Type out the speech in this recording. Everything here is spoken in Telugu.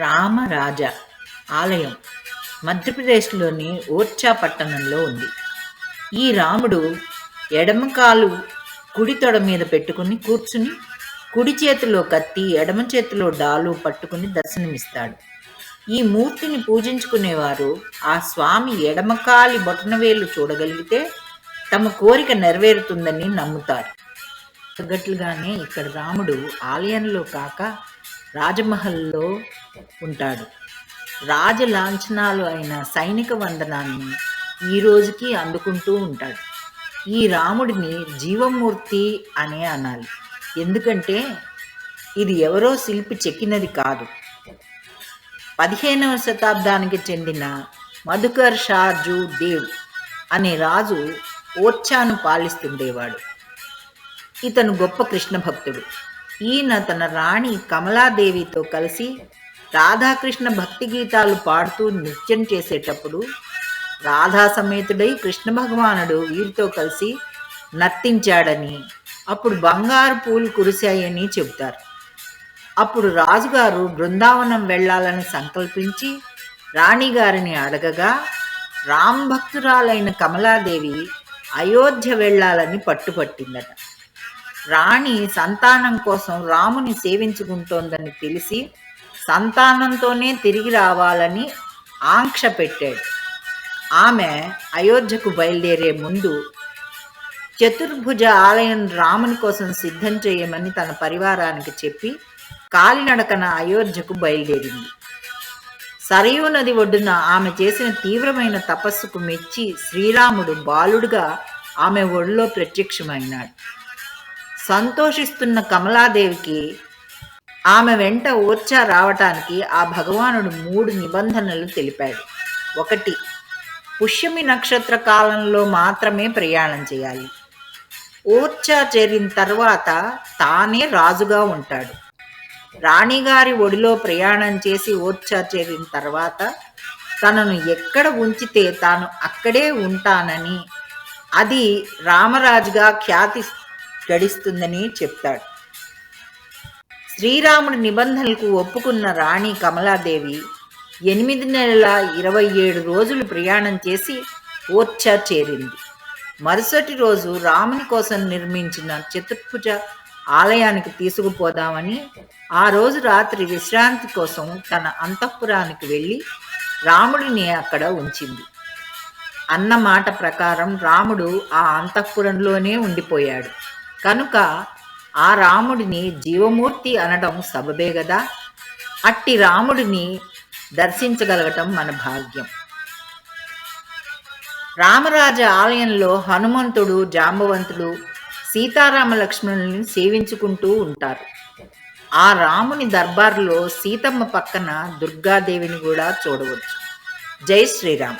రామరాజ ఆలయం మధ్యప్రదేశ్లోని ఓర్చా పట్టణంలో ఉంది. ఈ రాముడు ఎడమ కాలు కుడి తొడ మీద పెట్టుకుని కూర్చుని కుడి చేతిలో కత్తి ఎడమ చేతిలో డాలు పట్టుకుని దర్శనమిస్తాడు. ఈ మూర్తిని పూజించుకునేవారు ఆ స్వామి ఎడమకాలి బొటనవేలు చూడగలిగితే తమ కోరిక నెరవేరుతుందని నమ్ముతారు. తగ్గట్లుగానే ఇక్కడ రాముడు ఆలయంలో కాక రాజమహల్లో ఉంటాడు. రాజ లాంఛనాలు అయిన సైనిక వందనాన్ని ఈ రోజుకి అందుకుంటూ ఉంటాడు. ఈ రాముడిని జీవమూర్తి అనే అనాలి. ఎందుకంటే ఇది ఎవరో శిల్పి చెక్కినది కాదు. పదిహేనవ శతాబ్దానికి చెందిన మధుకర్ షార్జు దేవ్ అనే రాజు ఓర్చాను పాలిస్తుండేవాడు. ఇతను గొప్ప కృష్ణ భక్తుడు ఈయన తన రాణి కమలాదేవితో కలిసి రాధాకృష్ణ భక్తి గీతాలు పాడుతూ నృత్యం చేసేటప్పుడు రాధా సమేతుడై కృష్ణ భగవానుడు వీరితో కలిసి నర్తించాడని అప్పుడు బంగారు పూలు కురిశాయని చెబుతారు. అప్పుడు రాజుగారు బృందావనం వెళ్ళాలని సంకల్పించి రాణిగారిని అడగగా రామ్ భక్తురాలైన కమలాదేవి అయోధ్య వెళ్ళాలని పట్టుపట్టిందట. రాణి సంతానం కోసం రాముని సేవించుకుంటోందని తెలిసి సంతానంతోనే తిరిగి రావాలని ఆంక్ష పెట్టాడు. ఆమె అయోధ్యకు బయలుదేరే ముందు చతుర్భుజ ఆలయం రాముని కోసం సిద్ధం చేయమని తన పరివారానికి చెప్పి కాలినడకన అయోధ్యకు బయలుదేరింది. సరయూ నది ఒడ్డున ఆమె చేసిన తీవ్రమైన తపస్సుకు మెచ్చి శ్రీరాముడు బాలుడుగా ఆమె ఒడిలో ప్రత్యక్షమైనాడు. సంతోషిస్తున్న కమలాదేవికి ఆమె వెంట ఓర్చా రావటానికి ఆ భగవానుడు మూడు నిబంధనలు తెలిపాడు. ఒకటి పుష్యమి నక్షత్ర కాలంలో మాత్రమే ప్రయాణం చేయాలి. ఓర్చా చేరిన తర్వాత తానే రాజుగా ఉంటాడు. రాణిగారి ఒడిలో ప్రయాణం చేసి ఓర్చా చేరిన తర్వాత తనను ఎక్కడ ఉంచితే తాను అక్కడే ఉంటానని అది రామరాజుగా ఖ్యాతి గడిస్తుందని చెప్తాడు. శ్రీరాముడి నిబంధనలకు ఒప్పుకున్న రాణి కమలాదేవి ఎనిమిది నెలల ఇరవై ఏడు రోజులు ప్రయాణం చేసి ఓర్చా చేరింది. మరుసటి రోజు రాముని కోసం నిర్మించిన చతుర్భుజ ఆలయానికి తీసుకుపోదామని ఆ రోజు రాత్రి విశ్రాంతి కోసం తన అంతఃపురానికి వెళ్ళి రాముడిని అక్కడ ఉంచింది. అన్న మాట ప్రకారం రాముడు ఆ అంతఃపురంలోనే ఉండిపోయాడు. కనుక ఆ రాముడిని జీవమూర్తి అనడం సబబే గదా. అట్టి రాముడిని దర్శించగలగటం మన భాగ్యం. రామరాజ ఆలయంలో హనుమంతుడు జాంబవంతుడు సీతారామ లక్ష్మణుల్ని సేవించుకుంటూ ఉంటారు. ఆ రాముని దర్బార్లో సీతమ్మ పక్కన దుర్గాదేవిని కూడా చూడవచ్చు. జై శ్రీరామ్.